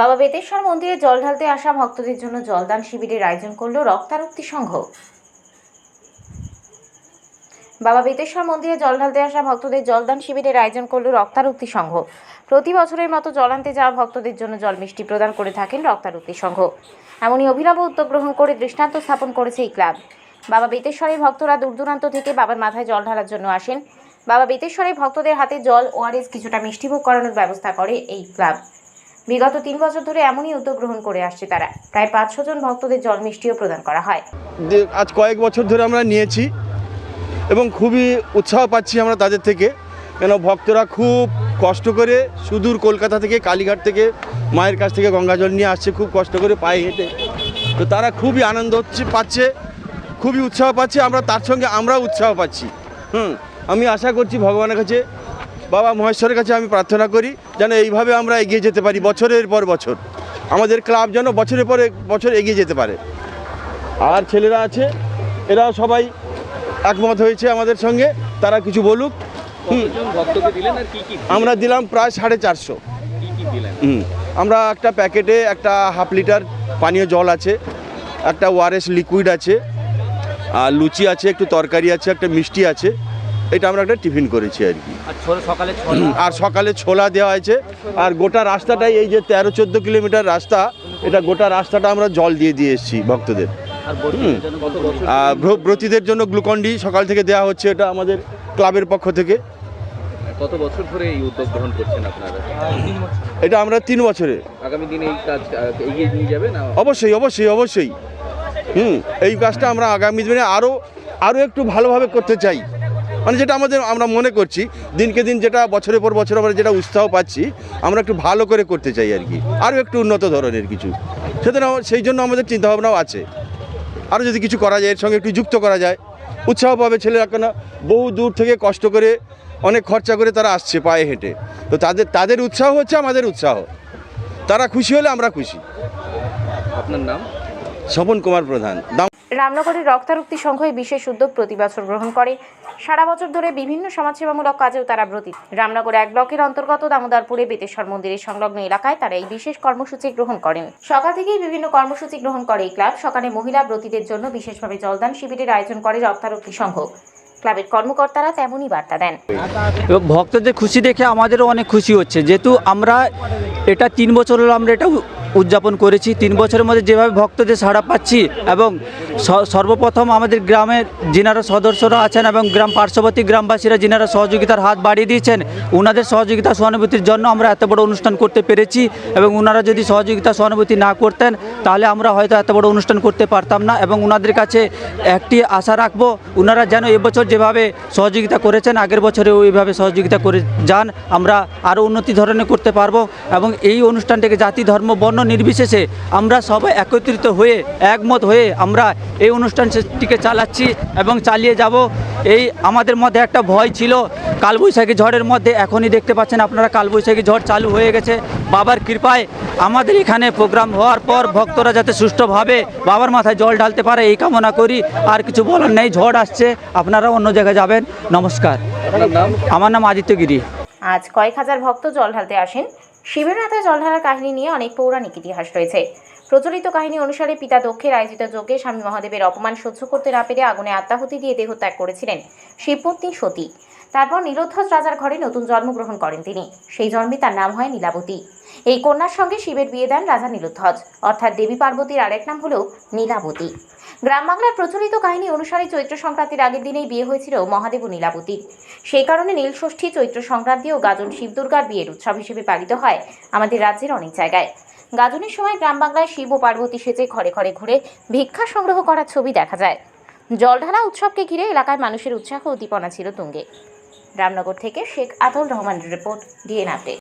বাবা বেতেশ্বর মন্দিরে জল ঢালতে আসা ভক্তদের জন্য জলদান শিবিরের আয়োজন করল রক্তারক্তি সংঘ। বাবা বেতেশ্বর মন্দিরে জল ঢালতে আসা ভক্তদের জলদান শিবিরের আয়োজন করল রক্তারক্তি সংঘ। প্রতি বছরের মতো জল আনতে যাওয়া ভক্তদের জন্য জল মিষ্টি প্রদান করে থাকেন রক্তারক্তি সংঘ। এমনই অভিনব উদ্যোগ গ্রহণ করে দৃষ্টান্ত স্থাপন করেছে এই ক্লাব। বাবা বেতেশ্বরের ভক্তরা দূর দূরান্ত থেকে বাবার মাথায় জল ঢালার জন্য আসেন। বাবা বেতেশ্বরের ভক্তদের হাতে জল ওআরএস কিছুটা মিষ্টিভোগ করানোর ব্যবস্থা করে এই ক্লাব। বিগত তিন বছর ধরে এমনই উদ্যোগ গ্রহণ করে আসছে তারা। প্রায় পাঁচশো জন ভক্তদের জল মিষ্টিও প্রদান করা হয়। আজ কয়েক বছর ধরে আমরা নিয়েছি এবং খুবই উৎসাহ পাচ্ছি আমরা তাদের থেকে। কেন ভক্তরা খুব কষ্ট করে সুদূর কলকাতা থেকে, কালীঘাট থেকে, মায়ের কাছ থেকে গঙ্গা জল নিয়ে আসছে, খুব কষ্ট করে পায়ে হেঁটে। তো তারা খুবই আনন্দ হচ্ছে, পাচ্ছে, খুবই উৎসাহ পাচ্ছে। আমরা তার সঙ্গে আমরাও উৎসাহ পাচ্ছি। হুম, আমি আশা করছি ভগবানের কাছে বাবা মহেশ্বরের কাছে আমি প্রার্থনা করি যেন এইভাবে আমরা এগিয়ে যেতে পারি বছরের পর বছর। আমাদের ক্লাব যেন বছরের পর বছর এগিয়ে যেতে পারে। আর ছেলেরা আছে এরাও সবাই একমত হয়েছে আমাদের সঙ্গে তারা কিছু বলুক। আমরা দিলাম প্রায় সাড়ে চারশো। আমরা একটা প্যাকেটে একটা হাফ লিটার পানীয় জল আছে একটা ওআরএস লিকুইড আছে আর লুচি আছে একটু তরকারি আছে একটা মিষ্টি আছে। এটা আমরা একটা টিফিন করেছি আর কি। আর সকালে ছোলা? আর সকালে ছোলা দেওয়া হয়েছে। আর গোটা রাস্তাটাই এই যে তেরো চোদ্দ কিলোমিটার রাস্তা এটা গোটা রাস্তাটা আমরা জল দিয়ে দিয়ে এসেছি ভক্তদের। আর জন্য ব্রতীদের জন্য গ্লুকন্ডি সকাল থেকে দেওয়া হচ্ছে এটা আমাদের ক্লাবের পক্ষ থেকে। কত বছর ধরে এই উদ্যোগ গ্রহণ করছেন আপনারা? এটা আমরা তিন বছরে। আগামী দিনে এই কাজ এগিয়ে নিয়ে যাবে না? অবশ্যই অবশ্যই অবশ্যই। হুম এই কাজটা আমরা আগামী দিনে আরও আরও একটু ভালোভাবে করতে চাই। মানে যেটা আমাদের আমরা মনে করছি দিনকে দিন যেটা বছরের পর বছর আমরা যেটা উৎসাহ পাচ্ছি আমরা একটু ভালো করে করতে চাই আর কি। আরও একটু উন্নত ধরনের কিছু। সেজন্য সেই জন্য আমাদের চিন্তাভাবনাও আছে। আরও যদি কিছু করা যায় এর সঙ্গে একটু যুক্ত করা যায়। উৎসাহ পাবে ছেলেরা কেন বহু দূর থেকে কষ্ট করে অনেক খরচা করে তারা আসছে পায়ে হেঁটে। তো তাদের তাদের উৎসাহ হচ্ছে আমাদের উৎসাহ। তারা খুশি হলে আমরা খুশি। আপনার নাম? স্বপন কুমার প্রধান। দাম রামনগরের রক্তারক্তি সংঘ এই বিশেষ উদ্যোগ প্রতি বছর গ্রহণ করে। সারা বছর ধরে বিভিন্ন সমাজসেবামূলক কাজেও তারা ব্রতী রামনগর এক ব্লকের অন্তর্গত দামোদরপুরে বেতেশ্বর মন্দিরের সংলগ্ন এলাকায় তারা এই বিশেষ কর্মসূচি গ্রহণ করেন। সকাল থেকেই বিভিন্ন কর্মসূচি গ্রহণ করে এই ক্লাব। সকালে মহিলা ব্রতীদের জন্য বিশেষভাবে জলদান শিবিরের আয়োজন করে রক্তারক্তি সংঘ। ক্লাবের কর্মকর্তারা তেমনই বার্তা দেন। ভক্তদের খুশি দেখে আমাদেরও অনেক খুশি হচ্ছে। যেহেতু আমরা এটা তিন বছর হলো আমরা এটা উদযাপন করেছি। তিন বছরের মধ্যে যেভাবে ভক্তদের সাড়া পাচ্ছি এবং সর্বপ্রথম আমাদের গ্রামের যিনারা সদস্যরা আছেন এবং গ্রাম পার্শ্ববর্তী গ্রামবাসীরা যিনারা সহযোগিতার হাত বাড়িয়ে দিয়েছেন ওনাদের সহযোগিতা সহানুভূতির জন্য আমরা এত বড় অনুষ্ঠান করতে পেরেছি এবং ওনারা যদি সহযোগিতা সহানুভূতি না করতেন, তাহলে আমরা হয়তো এত বড় অনুষ্ঠান করতে পারতাম না এবং ওনাদের কাছে একটি আশা রাখব ওনারা যেন এবছর যেভাবে সহযোগিতা করেছেন, আগের বছরে ওইভাবে সহযোগিতা করে যান, আমরা আরও উন্নতি ধরনের করতে পারব এবং এই অনুষ্ঠানটাকে জাতি, ধর্ম, বর্ণ নির্বিশেষে আমরা সবাই একত্রিত হয়ে একমত হয়ে আমরা এই অনুষ্ঠানটিকে চালাচ্ছি এবং চালিয়ে যাব। এই আমাদের মধ্যে একটা ভয় ছিল। কালবৈশাখী ঝড়ের মধ্যে এখনই দেখতে পাচ্ছেন আপনারা কালবৈশাখী ঝড় চালু হয়ে গেছে। বাবার কৃপায় আমাদের এখানে প্রোগ্রাম হওয়ার পর ভক্তরা যাতে সুষ্ঠুভাবে বাবার মাথায় জল ঢালতে পারে এই কামনা করি। আর কিছু বলার নেই ঝড় আসছে আপনারা অন্য জায়গায় যাবেন। নমস্কার। আপনার নাম? আমার নাম আদিত্যগিরি আজ কয়েক হাজার ভক্ত জল ঢালতে আসেন। শিবের মাথায় জল ঢালার কাহিনী নিয়ে অনেক পৌরাণিক ইতিহাস রয়েছে। প্রচলিত কাহিনী অনুসারে পিতা দক্ষের আয়োজিত যজ্ঞে স্বামী মহাদেবের অপমান সহ্য করতে না পেরে আগুনে আত্মাহুতি দিয়ে দেহত্যাগ করেছিলেন শিবপত্নী সতী। তারপর নীলোধ্বজ রাজার ঘরে নতুন জন্মগ্রহণ করেন তিনি। সেই জন্মে তার নাম হয় নীলাবতী। এই কন্যার সঙ্গে শিবের বিয়ে দেন রাজা নীলোধ্বজ অর্থাৎ দেবী পার্বতীর আরেক নাম হল নীলাবতী। গ্রাম বাংলার প্রচলিত কাহিনী অনুসারে চৈত্র সংক্রান্তির আগের দিনেই বিয়ে হয়েছিল মহাদেব ও সেই কারণে নীলষষ্ঠী, চৈত্র সংক্রান্তি ও গাজন শিব দুর্গার বিয়ের উৎসব হিসেবে পালিত হয় আমাদের রাজ্যের অনেক জায়গায়। গাজনের সময় গ্রাম বাংলায় শিব ও পার্বতী সেজে ঘরে ঘরে ঘুরে ভিক্ষা সংগ্রহ করার ছবি দেখা যায়। জলঢালা উৎসবকে ঘিরে এলাকায় মানুষের উৎসাহ উদ্দীপনা ছিল তুঙ্গে। রামনগর থেকে শেখ আতল রহমানের রিপোর্ট ডিএন আপডেট